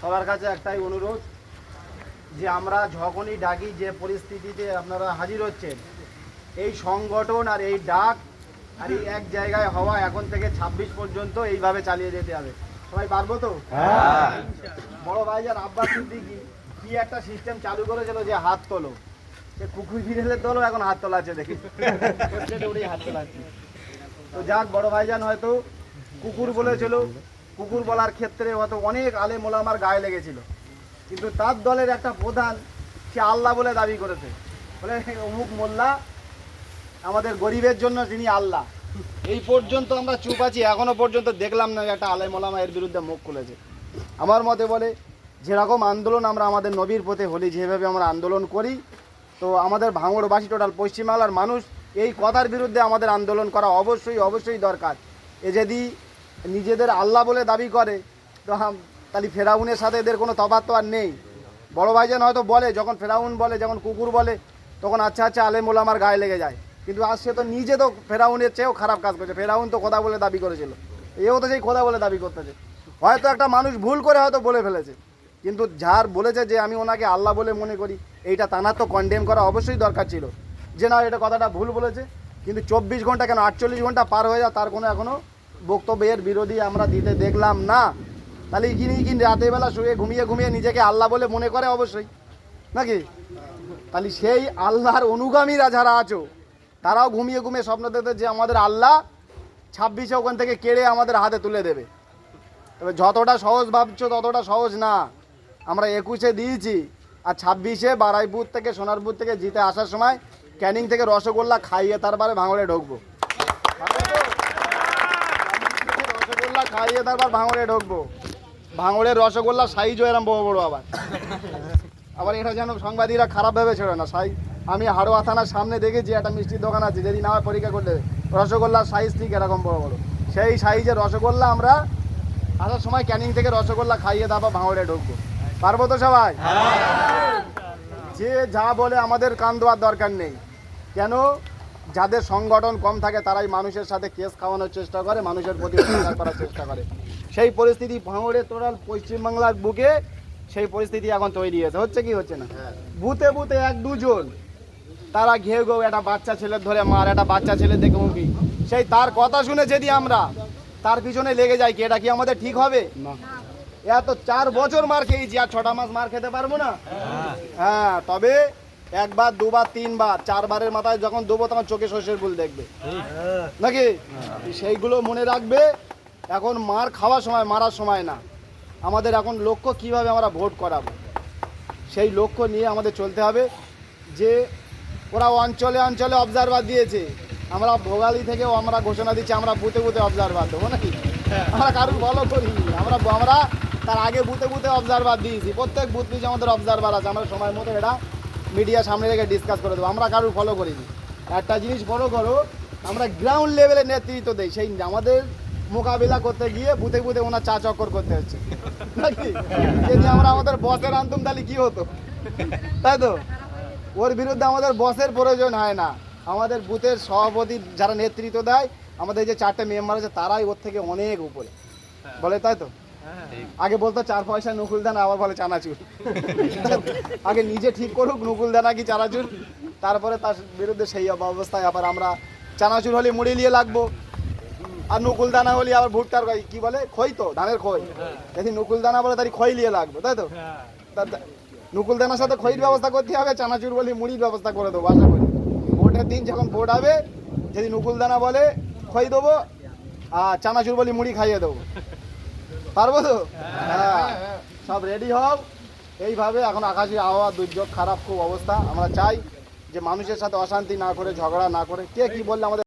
সবার কাছে একটাই অনুরোধ যে আমরা যখনই ডাকি যে পরিস্থিতিতে আপনারা হাজির হচ্ছেন এই সংগঠন আর এই ডাক আর এই এক জায়গায় হওয়া এখন থেকে ২৬ পর্যন্ত এইভাবে চালিয়ে যেতে হবে। সবাই পারব তো? বড় ভাইজান আব্বাস সিদ্দিকি কি একটা সিস্টেম চালু করেছিল যে হাত তোলো। সে কুকুর ফিরেলে তোলো এখন হাত তোলাচ্ছে দেখি। প্রত্যেকটা উঠেই হাত তোলাচ্ছে। তো যাক, বড় ভাইজান হয়তো কুকুর বলেছিল। কুকুর বলার ক্ষেত্রে হয়তো অনেক আলে মোলামার গায়ে লেগেছিল। কিন্তু তার দলের একটা প্রধান, সে আল্লাহ বলে দাবি করেছে। বলে, অমুক মোল্লা আমাদের গরিবের জন্য তিনি আল্লাহ। এই পর্যন্ত আমরা চুপ আছি, এখনও পর্যন্ত দেখলাম না একটা আলে মোলামা এর বিরুদ্ধে মুখ খুলেছে। আমার মতে বলে, যেরকম আন্দোলন আমরা আমাদের নবীর পথে হলি, যেভাবে আমরা আন্দোলন করি, তো আমাদের ভাঙড়বাসী টোটাল পশ্চিমবাংলার মানুষ এই কথার বিরুদ্ধে আমাদের আন্দোলন করা অবশ্যই অবশ্যই দরকার। এ যদি নিজেদের আল্লাহ বলে দাবি করে, তো তাহলে ফেরাউনের সাথে এদের কোনো তফাৎ তো আর নেই। বড় ভাইজান হয়তো বলে, যখন ফেরাউন বলে, যখন কুকুর বলে, তখন আচ্ছা আচ্ছা আলেমুল আমার গায়ে লেগে যায়। কিন্তু আজ সে তো নিজে তো ফেরাউনের চেয়েও খারাপ কাজ করছে। ফেরাউন তো কথা বলে দাবি করেছিল। এও তো সেই কথা বলে দাবি করতেছে। হয়তো একটা মানুষ ভুল করে হয়তো বলে ফেলেছে। কিন্তু যার বলেছে যে আমি ওনাকে আল্লাহ বলে মনে করি, এইটা তানার তো কন্ডেম করা অবশ্যই দরকার ছিল। যে না এটা কথাটা ভুল বলেছে, কিন্তু চব্বিশ ঘণ্টা কেন আটচল্লিশ ঘণ্টা পার হয়ে যায় তার কোনো এখনও বক্তব্যের বিরোধী আমরা দিতে দেখলাম না। তাহলে ইনি কি রাতের বেলা শুয়ে ঘুমিয়ে ঘুমিয়ে নিজেকে আল্লাহ বলে মনে করে অবশ্যই? নাকি? তাহলে সেই আল্লাহর অনুগামীরা যারা আছো, তারাও ঘুমিয়ে ঘুমিয়ে স্বপ্ন দেখতে যে আমাদের আল্লাহ ছাব্বিশে ওখান থেকে কেড়ে আমাদের হাতে তুলে দেবে। তবে যতটা সহজ ভাবছ, ততটা সহজ না। আমরা একুশে দিয়েছি, আর ছাব্বিশে বারাইপুর থেকে সোনারপুর থেকে জিতে আসার সময় ক্যানিং থেকে রসগোল্লা খাইয়ে তারপরে ভাঙড়ে ঢুকবো। রসগোল্লা খাইয়ে তারপর ভাঙড়ে ঢুকবো। ভাঙড়ের রসগোল্লা সাইজও এরম বড় বড় আবার। আবার এটা যেন সাংবাদিকরা খারাপ ভেবে ছিল না, সাই। আমি হাড়োয়া থানার সামনে দেখেছি একটা মিষ্টির দোকান আছে যদি না পরীক্ষা করলে রসগোল্লার সাইজ ঠিক এরকম বড় বড়। সেই সাইজে রসগোল্লা আমরা আসার সময় ক্যানিং থেকে রসগোল্লা খাইয়ে তারপর ভাঙড়ে ঢুকবো। পারব তো সবাই? যে যা বলে আমাদের কান দেওয়ার দরকার নেই। কেন? যাদের সংগঠন কম থাকে তারাই মানুষের সাথে কেস খাওয়ানোর চেষ্টা করে মানুষের প্রতি অত্যাচার করার চেষ্টা করে। সেই পরিস্থিতি ভাঙড়ে তোরাল পশ্চিমবাংলার বুকে সেই পরিস্থিতি এখন তৈরি হয়েছে। হচ্ছে কি হচ্ছে না? বুতে বুতে এক দুজন তারা ঘেউ ঘেউ একটা বাচ্চা ছেলের ধরে মার একটা বাচ্চা ছেলে দেখে মুখি। সেই তার কথা শুনে যদি আমরা তার পিছনে লেগে যাই কি? এটা কি আমাদের ঠিক হবে? এত চার বছর মার খেয়েছি, আর ছটা মাস মার খেতে পারব না। হ্যাঁ তবে একবার, দুবার, তিনবার, চারবারের মাথায় যখন দেবো, তখন চোখে শস্যের ফুল দেখবে। নাকি? সেইগুলো মনে রাখবে, এখন মার খাওয়ার সময়, মারার সময় না। আমাদের এখন লক্ষ্য কীভাবে আমরা ভোট করাবো? সেই লক্ষ্য নিয়ে আমাদের চলতে হবে যে ওরা অঞ্চলে অঞ্চলে অবজারভার দিয়েছে। আমরা ভোগালি থেকেও আমরা ঘোষণা দিচ্ছি, আমরা বুথে বুথে অবজারভার দেবো নাকি? আমরা কারুর ভালো করি আমরা আমরা তার আগে বুথে বুথে অবজারভার দিয়েছি। প্রত্যেক বুথ পিছিয়ে আমাদের অবজারভার আছে। আমরা সময় মতো এটা মিডিয়া সামনে রেখে ডিসকাস করে দেবো। আমরা কারুর ফলো করিনি। একটা জিনিস ফলো করো, আমরা গ্রাউন্ড লেভেলে নেতৃত্ব দিই। সেই আমাদের মোকাবিলা করতে গিয়ে বুথে বুথে ওনার চা চক্কর করতে হচ্ছে। নাকি? যদি আমরা আমাদের বসের আনতুম, তাহলে কী হতো? তাই তো? ওর বিরুদ্ধে আমাদের বসের প্রয়োজন হয় না। আমাদের বুথের সভাপতি যারা নেতৃত্ব দেয়, আমাদের যে চারটে মেম্বার আছে, তারাই ওর থেকে অনেক উপরে। বলে তাই তো? আগে বলতো চার পয়সা নকুল দানা আবার বলে চানাচুর। আগে নিজে ঠিক করুক নকুল দানা কি চানাচুর? তারপরে তার বিরুদ্ধে সেই অবস্থায় আবার আমরা চানাচুর হলে মুড়ি নিয়ে লাগবো আর নকুল দানা হলে আবার ভুট্টার কি বলে? খই তো ধানের খই। যদি নকুল দানা বলে তাহলে খই নিয়ে লাগবে তাই তো তা- নকুল দানার সাথে খইয়ের ব্যবস্থা করতে হবে চানাচুর বলে মুড়ির ব্যবস্থা করে দেবো আশা করি। ভোটের দিন যখন ভোট হবে যদি নকুল দানা বলে খই দেবো আর চানাচুর বলে মুড়ি খাইয়ে দেবো। পারব তো? হ্যাঁ সব রেডি হও। এইভাবে এখন আকাশে আবহাওয়া দুর্যোগ, খারাপ খুব অবস্থা। আমরা চাই যে মানুষের সাথে অশান্তি না করে, ঝগড়া না করে। কে কি বললে আমাদের